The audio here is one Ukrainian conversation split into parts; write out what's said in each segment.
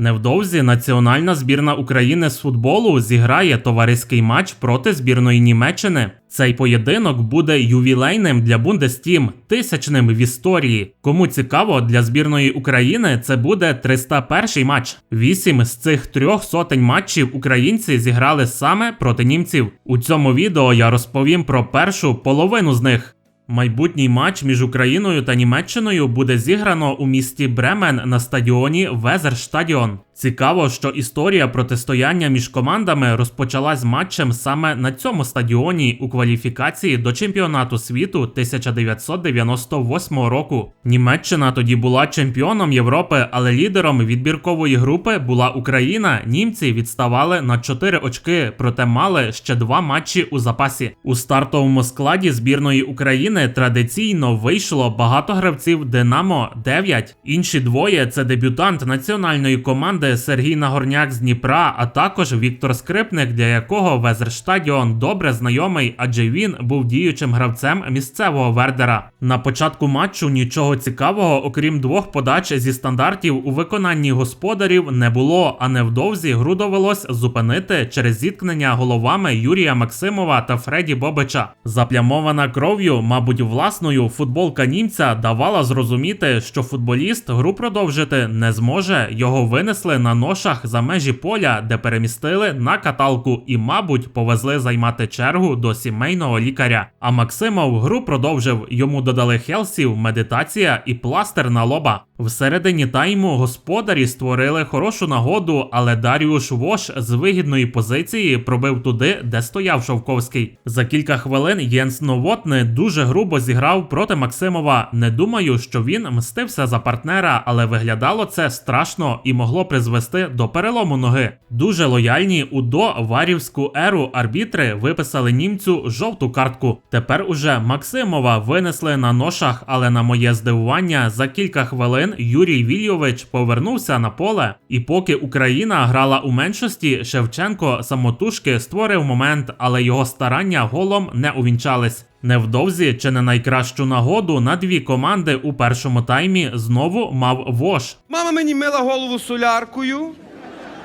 Невдовзі національна збірна України з футболу зіграє товариський матч проти збірної Німеччини. Цей поєдинок буде ювілейним для Бундестім, тисячним в історії. Кому цікаво, для збірної України це буде 301 матч. Вісім з цих трьох сотень матчів українці зіграли саме проти німців. У цьому відео я розповім про першу половину з них. Майбутній матч між Україною та Німеччиною буде зіграно у місті Бремен на стадіоні Везерштадіон. Цікаво, що історія протистояння між командами розпочалась матчем саме на цьому стадіоні у кваліфікації до чемпіонату світу 1998 року. Німеччина тоді була чемпіоном Європи, але лідером відбіркової групи була Україна. Німці відставали на 4 очки, проте мали ще два матчі у запасі. У стартовому складі збірної України традиційно вийшло багато гравців Динамо 9. Інші двоє це дебютант національної команди Сергій Нагорняк з Дніпра, а також Віктор Скрипник, для якого Везерштадіон добре знайомий, адже він був діючим гравцем місцевого Вердера. На початку матчу нічого цікавого, окрім двох подач зі стандартів у виконанні господарів, не було, а невдовзі гру довелось зупинити через зіткнення головами Юрія Максимова та Фреді Бобича. Заплямована кров'ю, мабуть, власною футболка німця давала зрозуміти, що футболіст гру продовжити не зможе. Його винесли на ношах за межі поля, де перемістили на каталку і, мабуть, повезли займати чергу до сімейного лікаря. А Максимов гру продовжив. Йому додали хелсів, медитація і пластир на лоба. Всередині тайму господарі створили хорошу нагоду, але Даріуш Вош з вигідної позиції пробив туди, де стояв Шовковський. За кілька хвилин Єнс Новотний дуже грубо зіграв проти Максимова. Не думаю, що він мстився за партнера, але виглядало це страшно і могло призвести до перелому ноги. Дуже лояльні у доварівську еру арбітри виписали німцю жовту картку. Тепер уже Максимова винесли на ношах, але на моє здивування за кілька хвилин Юрій Вільйович повернувся на поле. І поки Україна грала у меншості, Шевченко самотужки створив момент, але його старання голом не увінчались. Невдовзі чи не найкращу нагоду на дві команди у першому таймі знову мав Вош. Мама мені мила голову соляркою,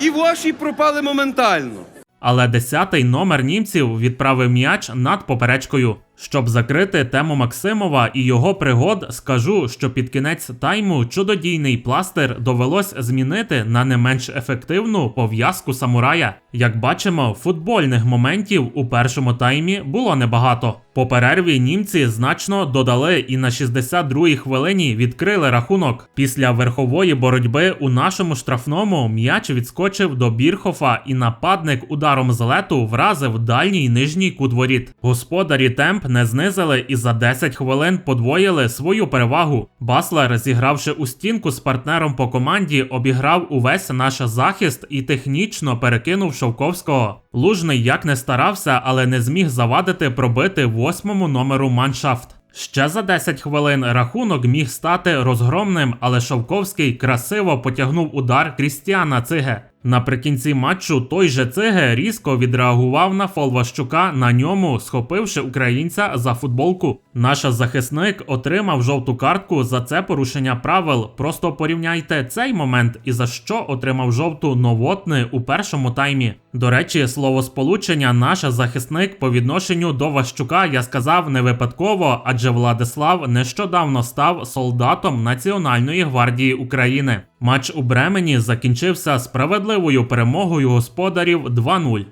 і воші пропали моментально. Але десятий номер німців відправив м'яч над поперечкою. Щоб закрити тему Максимова і його пригод, скажу, що під кінець тайму чудодійний пластир довелось змінити на не менш ефективну пов'язку самурая. Як бачимо, футбольних моментів у першому таймі було небагато. По перерві німці значно додали і на 62-й хвилині відкрили рахунок. Після верхової боротьби у нашому штрафному м'яч відскочив до Бірхофа, і нападник ударом з лету вразив дальній нижній кут воріт. Господарі темп не знизили і за 10 хвилин подвоїли свою перевагу. Баслер, зігравши у стінку з партнером по команді, обіграв увесь наш захист і технічно перекинув Шовковського. Лужний як не старався, але не зміг завадити пробити восьмому номеру маншафт. Ще за 10 хвилин рахунок міг стати розгромним, але Шовковський красиво потягнув удар Крістіана Циге. Наприкінці матчу той же Циге різко відреагував на фол Ващука, на ньому схопивши українця за футболку. Наш захисник отримав жовту картку за це порушення правил. Просто порівняйте цей момент і за що отримав жовту новотни у першому таймі. До речі, словосполучення наш захисник по відношенню до Ващука я сказав не випадково, адже Владислав нещодавно став солдатом Національної гвардії України. Матч у Бремені закінчився справедливою перемогою господарів 2-0.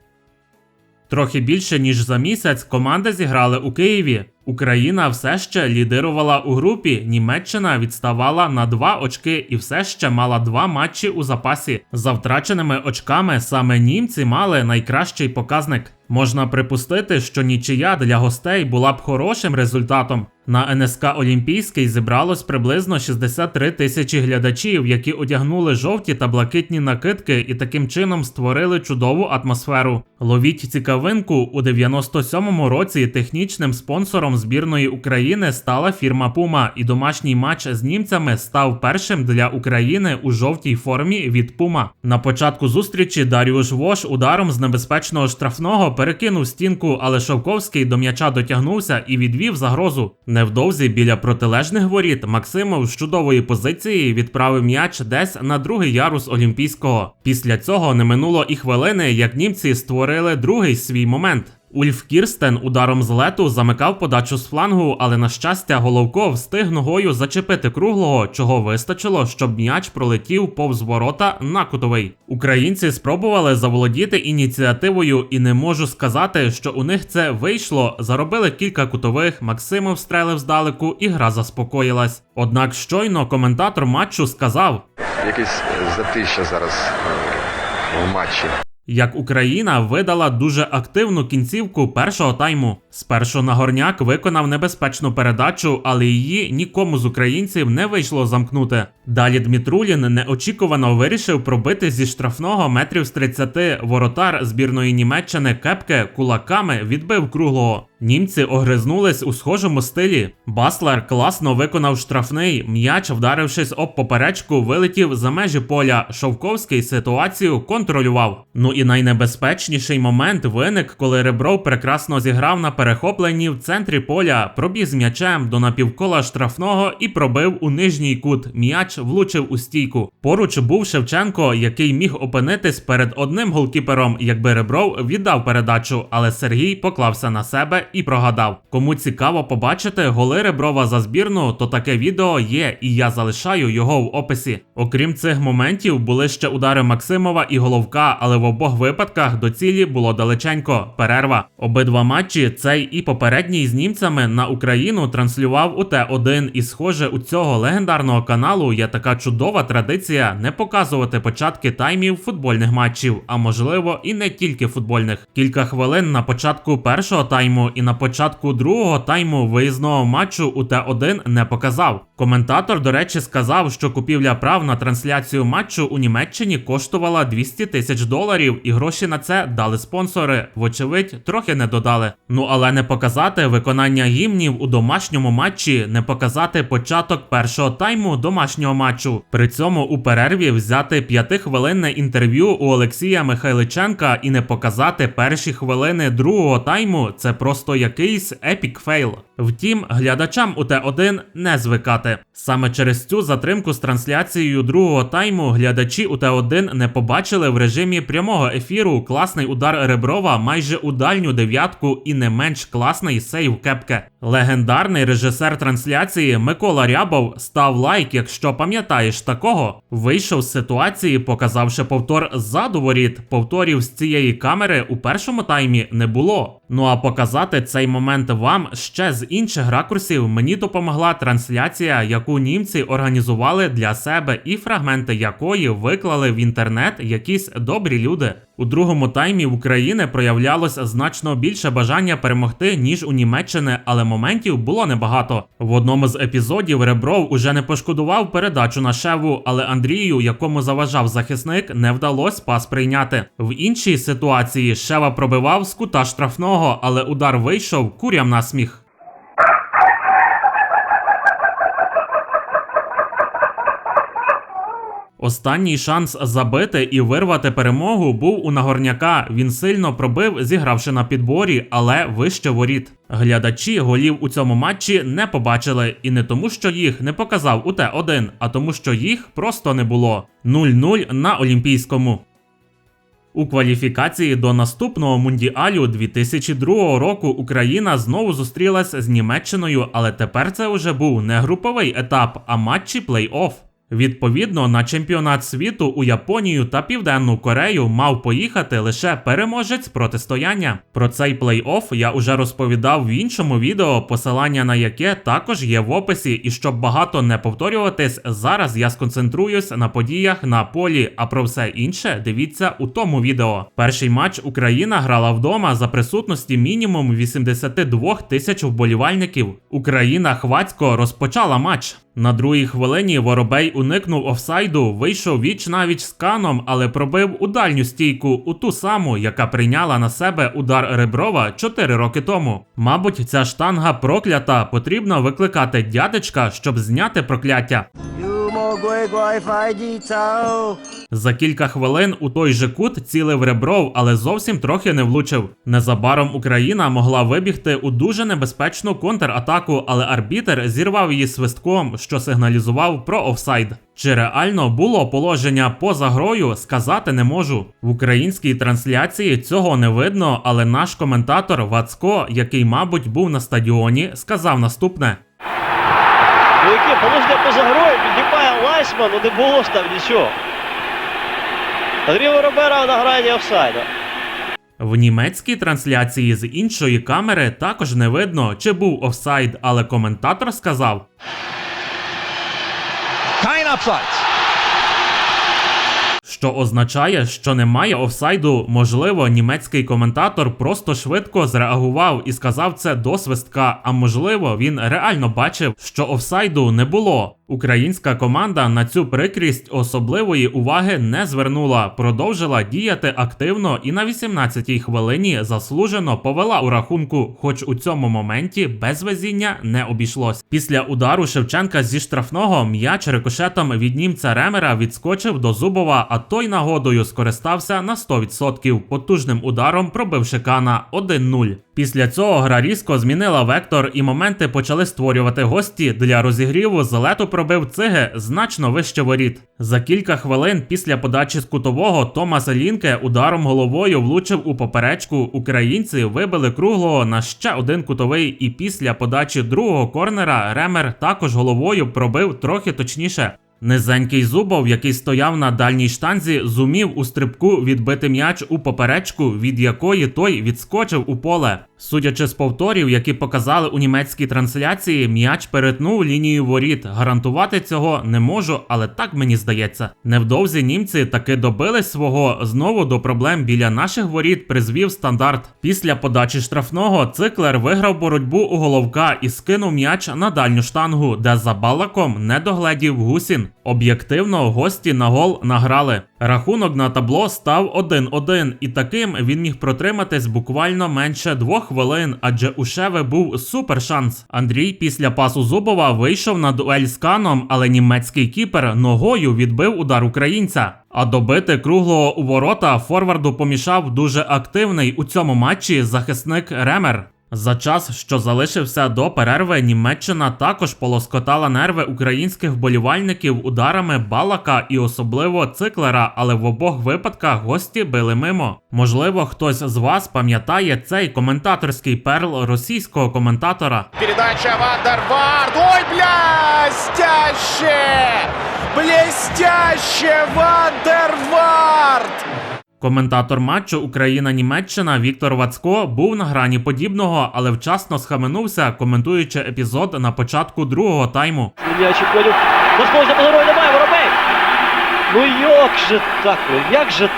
Трохи більше ніж за місяць команди зіграли у Києві. Україна все ще лідирувала у групі. Німеччина відставала на два очки і все ще мала два матчі у запасі. За втраченими очками саме німці мали найкращий показник. Можна припустити, що нічия для гостей була б хорошим результатом. На НСК Олімпійський зібралось приблизно 63 тисячі глядачів, які одягнули жовті та блакитні накидки і таким чином створили чудову атмосферу. Ловіть цікавинку у 97-му році технічним спонсором збірної України стала фірма Puma, і домашній матч з німцями став першим для України у жовтій формі від Puma. На початку зустрічі Даріуш Вош ударом з небезпечного штрафного перекинув стінку, але Шовковський до м'яча дотягнувся і відвів загрозу. Невдовзі біля протилежних воріт Максимов з чудової позиції відправив м'яч десь на другий ярус Олімпійського. Після цього не минуло і хвилини, як німці створили другий свій момент. Ульф Кірстен ударом з лету замикав подачу з флангу, але на щастя Головко встиг ногою зачепити круглого, чого вистачило, щоб м'яч пролетів повз ворота на кутовий. Українці спробували заволодіти ініціативою, і не можу сказати, що у них це вийшло. Заробили кілька кутових, Максимов стрелив здалеку, і гра заспокоїлась. Однак щойно коментатор матчу сказав. Якесь е, затища зараз е, в матчі. Як Україна видала дуже активну кінцівку першого тайму. Спершу Нагорняк виконав небезпечну передачу, але її нікому з українців не вийшло замкнути. Далі Дмитрулін неочікувано вирішив пробити зі штрафного метрів з 30 воротар збірної Німеччини кепке кулаками відбив круглого. Німці огризнулись у схожому стилі. Баслер класно виконав штрафний. М'яч, вдарившись об поперечку, вилетів за межі поля. Шовковський ситуацію контролював. Ну і найнебезпечніший момент виник, коли Ребров прекрасно зіграв на перехопленні в центрі поля, пробіг з м'ячем до напівкола штрафного і пробив у нижній кут. М'яч влучив у стійку. Поруч був Шевченко, який міг опинитись перед одним голкіпером, якби Ребров віддав передачу, але Сергій поклався на себе і прогадав. Кому цікаво побачити голи Реброва за збірну, то таке відео є, і я залишаю його в описі. Окрім цих моментів, були ще удари Максимова і Головка, але в обох випадках до цілі було далеченько. Перерва. Обидва матчі, цей і попередній з німцями на Україну транслював у Т1. І схоже, у цього легендарного каналу є така чудова традиція не показувати початки таймів футбольних матчів, а можливо і не тільки футбольних. Кілька хвилин на початку першого тайму і на початку другого тайму виїзного матчу у Т1 не показав. Коментатор, до речі, сказав, що купівля прав на трансляцію матчу у Німеччині коштувала 200 тисяч доларів, і гроші на це дали спонсори. Вочевидь, трохи не додали. Ну але не показати виконання гімнів у домашньому матчі, не показати початок першого тайму домашнього матчу. При цьому у перерві взяти п'ятихвилинне інтерв'ю у Олексія Михайличенка і не показати перші хвилини другого тайму це просто якийсь епік фейл. Втім, глядачам у Т1 не звикати. Саме через цю затримку з трансляцією другого тайму глядачі у Т1 не побачили в режимі прямого ефіру класний удар Реброва майже у дальню дев'ятку і не менш класний сейв кепке. Легендарний режисер трансляції Микола Рябов став лайк, якщо пам'ятаєш такого. Вийшов з ситуації, показавши повтор ззаду воріт. Повторів з цієї камери у першому таймі не було. Ну а показати цей момент вам ще з інших ракурсів мені допомогла трансляція, яку німці організували для себе, і фрагменти якої виклали в інтернет якісь добрі люди. У другому таймі України проявлялось значно більше бажання перемогти, ніж у Німеччини, але моментів було небагато. В одному з епізодів Ребров уже не пошкодував передачу на шеву, але Андрію, якому заважав захисник, не вдалося пас прийняти. В іншій ситуації Шева пробивав з кута штрафного, але удар вийшов курям на сміх. Останній шанс забити і вирвати перемогу був у Нагорняка. Він сильно пробив, зігравши на підборі, але вище воріт. Глядачі голів у цьому матчі не побачили, і не тому, що їх не показав у Т1, а тому, що їх просто не було. 0-0 на Олімпійському. У кваліфікації до наступного мундіалю 2002 року Україна знову зустрілась з Німеччиною, але тепер це вже був не груповий етап, а матчі плей-офф. Відповідно, на чемпіонат світу у Японію та Південну Корею мав поїхати лише переможець протистояння. Про цей плей-офф я уже розповідав в іншому відео, посилання на яке також є в описі. І щоб багато не повторюватись, зараз я сконцентруюсь на подіях на полі, а про все інше дивіться у тому відео. Перший матч Україна грала вдома за присутності мінімум 82 тисяч вболівальників. Україна хвацько розпочала матч. На другій хвилині Воробей уникнув офсайду, вийшов віч навіч з каном, але пробив у дальню стійку, у ту саму, яка прийняла на себе удар Реброва 4 роки тому. Мабуть, ця штанга проклята, потрібно викликати дядечка, щоб зняти прокляття. За кілька хвилин у той же кут цілив ребров, але зовсім трохи не влучив. Незабаром Україна могла вибігти у дуже небезпечну контратаку, але арбітер зірвав її свистком, що сигналізував про офсайд. Чи реально було положення поза грою, сказати не можу. В українській трансляції цього не видно, але наш коментатор Вацко, який, мабуть, був на стадіоні, сказав наступне: положення поза грою, піднімає Лайсман, ну не було ж там нічого. Андрій Воробера на грані офсайду. В німецькій трансляції з іншої камери також не видно, чи був офсайд, але коментатор сказав: Kein Abseits. що означає, що немає офсайду. Можливо, німецький коментатор просто швидко зреагував і сказав це до свистка. А можливо, він реально бачив, що офсайду не було. Українська команда на цю прикрість особливої уваги не звернула, продовжила діяти активно і на 18-й хвилині заслужено повела у рахунку, хоч у цьому моменті без везіння не обійшлось. Після удару Шевченка зі штрафного м'яч рикошетом від німця Ремера відскочив до Зубова, а той нагодою скористався на 100%, потужним ударом пробивши Кана 1-0. Після цього гра різко змінила вектор, і моменти почали створювати гості для розігріву. Зелету пробив циги значно вище воріт. За кілька хвилин після подачі з кутового Томас Лінке ударом головою влучив у поперечку. Українці вибили круглого на ще один кутовий, і після подачі другого корнера Ремер також головою пробив трохи точніше. Низенький зубов, який стояв на дальній штанзі, зумів у стрибку відбити м'яч у поперечку, від якої той відскочив у поле. Судячи з повторів, які показали у німецькій трансляції, м'яч перетнув лінію воріт. Гарантувати цього не можу, але так мені здається. Невдовзі німці таки добились свого. Знову до проблем біля наших воріт призвів стандарт. Після подачі штрафного циклер виграв боротьбу у головка і скинув м'яч на дальню штангу, де за балаком не догледів гусін. Об'єктивно, гості на гол награли. Рахунок на табло став 1-1, і таким він міг протриматись буквально менше двох хвилин, адже у Шеве був супер шанс. Андрій після пасу Зубова вийшов на дуель з Каном, але німецький кіпер ногою відбив удар українця. А добити круглого у ворота форварду помішав дуже активний у цьому матчі захисник Ремер. За час, що залишився до перерви, Німеччина також полоскотала нерви українських вболівальників ударами Балака і особливо циклера, але в обох випадках гості били мимо. Можливо, хтось з вас пам'ятає цей коментаторський перл російського коментатора. Передача Вандервард. Ой, блестяще! Блестяще Вандервард! Коментатор матчу Україна-Німеччина Віктор Вацько був на грані подібного, але вчасно схаменувся, коментуючи епізод на початку другого тайму. Немає, Воробей! Ну як же так? Ну як же...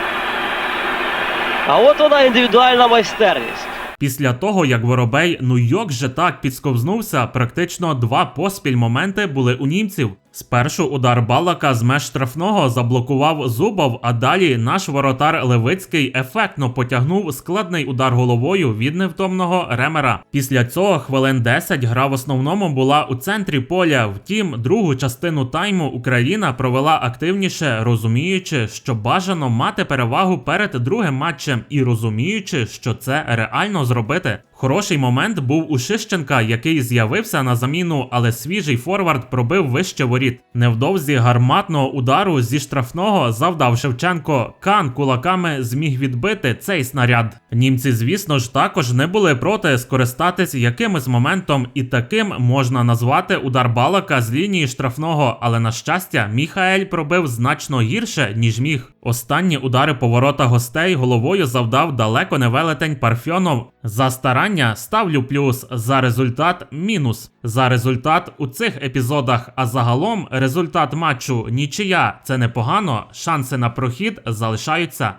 А от вона індивідуальна майстерність. Після того, як Воробей ну йок же так підсковзнувся, практично два поспіль моменти були у німців. Спершу удар Балака з меж штрафного заблокував Зубов, а далі наш воротар Левицький ефектно потягнув складний удар головою від невтомного Ремера. Після цього хвилин 10 гра в основному була у центрі поля. Втім, другу частину тайму Україна провела активніше, розуміючи, що бажано мати перевагу перед другим матчем і розуміючи, що це реально зробити. Хороший момент був у Шищенка, який з'явився на заміну, але свіжий форвард пробив вище воріт. Невдовзі гарматного удару зі штрафного завдав Шевченко. Кан кулаками зміг відбити цей снаряд. Німці, звісно ж, також не були проти скористатись якимось моментом, і таким можна назвати удар балака з лінії штрафного. Але на щастя, Міхаель пробив значно гірше, ніж міг. Останні удари поворота гостей головою завдав далеко не велетень Парфьонов. За старання ставлю плюс, за результат мінус. За результат у цих епізодах, а загалом результат матчу нічия це непогано, шанси на прохід залишаються.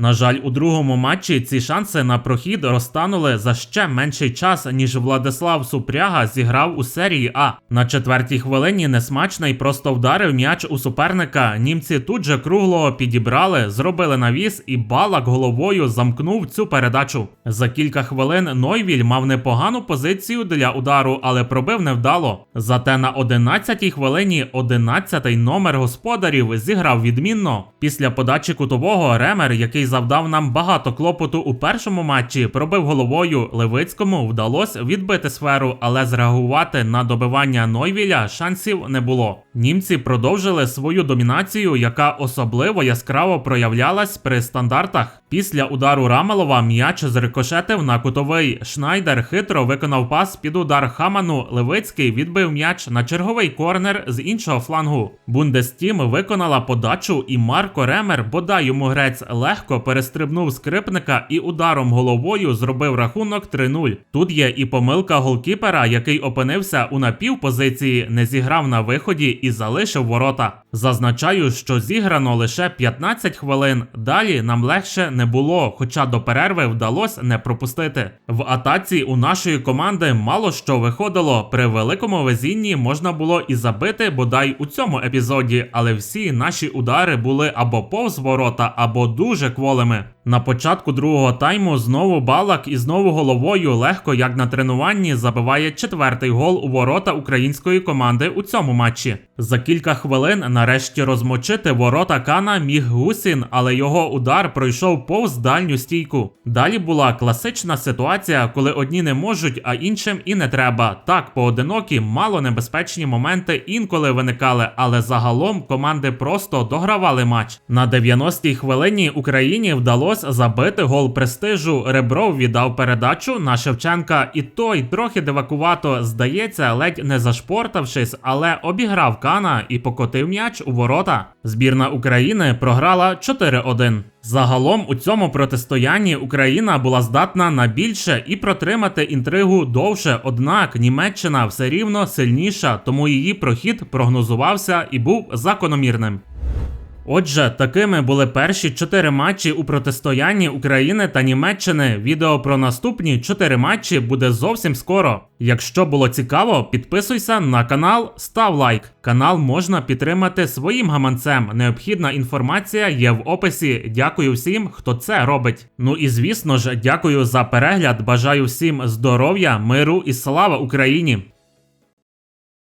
На жаль, у другому матчі ці шанси на прохід розтанули за ще менший час, ніж Владислав Супряга зіграв у серії А. На четвертій хвилині несмачний просто вдарив м'яч у суперника. Німці тут же круглого підібрали, зробили навіс, і балак головою замкнув цю передачу. За кілька хвилин Нойвіль мав непогану позицію для удару, але пробив невдало. Зате на 11-й хвилині 11-й номер господарів зіграв відмінно. Після подачі кутового Ремер, який завдав нам багато клопоту у першому матчі, пробив головою. Левицькому вдалося відбити сферу, але зреагувати на добивання Нойвіля шансів не було. Німці продовжили свою домінацію, яка особливо яскраво проявлялась при стандартах. Після удару Рамалова м'яч зрикошетив на кутовий. Шнайдер хитро виконав пас під удар Хаману. Левицький відбив м'яч на черговий корнер з іншого флангу. Бундестім виконала подачу, і Марко Ремер, бодай йому грець, легко перестрибнув скрипника і ударом головою зробив рахунок 3-0. Тут є і помилка голкіпера, який опинився у напівпозиції, не зіграв на виході і залишив ворота. Зазначаю, що зіграно лише 15 хвилин. Далі нам легше не було, хоча до перерви вдалося не пропустити. В атаці у нашої команди мало що виходило. При великому везінні можна було і забити бодай у цьому епізоді, але всі наші удари були або повз ворота, або дуже кволими. На початку другого тайму знову балак і знову головою легко, як на тренуванні, забиває четвертий гол у ворота української команди у цьому матчі. За кілька хвилин нарешті розмочити ворота Кана міг Гусін, але його удар пройшов повз дальню стійку. Далі була класична ситуація, коли одні не можуть, а іншим і не треба. Так, поодинокі, мало небезпечні моменти інколи виникали, але загалом команди просто догравали матч. На 90-й хвилині Україні вдалося забити гол престижу. Ребров віддав передачу на Шевченка, і той трохи дивакувато, здається, ледь не зашпортавшись, але обіграв Кана і покотив м'яч у ворота. Збірна України програла 4-1. Загалом у цьому протистоянні Україна була здатна на більше і протримати інтригу довше, однак Німеччина все рівно сильніша, тому її прохід прогнозувався і був закономірним. Отже, такими були перші чотири матчі у протистоянні України та Німеччини. Відео про наступні чотири матчі буде зовсім скоро. Якщо було цікаво, підписуйся на канал, став лайк. Канал можна підтримати своїм гаманцем. Необхідна інформація є в описі. Дякую всім, хто це робить. Ну і звісно ж, дякую за перегляд. Бажаю всім здоров'я, миру і слава Україні!